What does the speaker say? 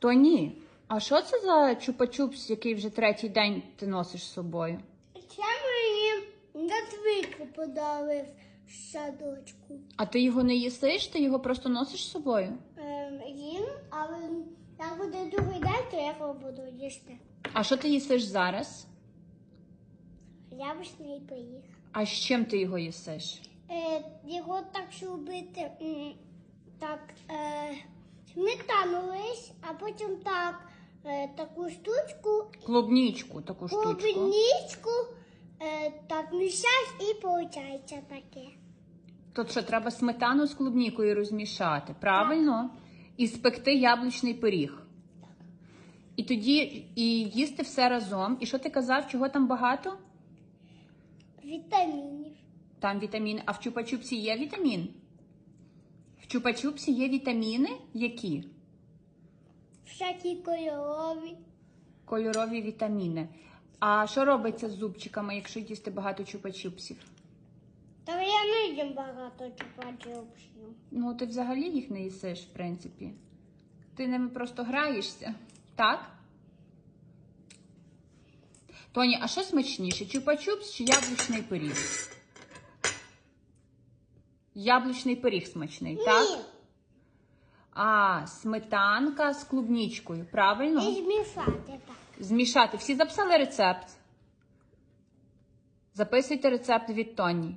То ні. А що це за чупа-чупс, який вже третій день ти носиш з собою? Це мені на твійку подарив в садочку. А ти його не їсиш, ти його просто носиш з собою? Ем, їм, але як буде другий день, то я його буду їсти. А що ти їсиш зараз? Яблучний пиріг. А з чим ти його їсиш? Е, його так зробити, м, так, е, сметану лиш, а потім так, е, таку штучку, Клубнічку, таку штучку. клубничку, е, так мішаєш і виходить таке. Тут що, треба сметану з клубнікою розмішати, правильно? І спекти яблучний пиріг. І тоді і їсти все разом. І що ти казав, чого там багато? Вітамінів. Там вітаміни. А в чупа-чупсі є вітамін? Чупа-чупсі є вітаміни? Які? Всякі кольорові. Кольорові вітаміни. А що робиться з зубчиками, якщо їсти багато чупа-чупсів? Та я не їм багато чупа-чупсів. Ну, ти взагалі їх не їсиш, в принципі. Ти ними просто граєшся, так? Тоні, а що смачніше? Чупа-чупс чи яблучний пиріг? Яблучний пиріг смачний, так? А, сметанка з клубнічкою, правильно? І змішати так. Змішати. Всі записали рецепт? Записуйте рецепт від Тоні.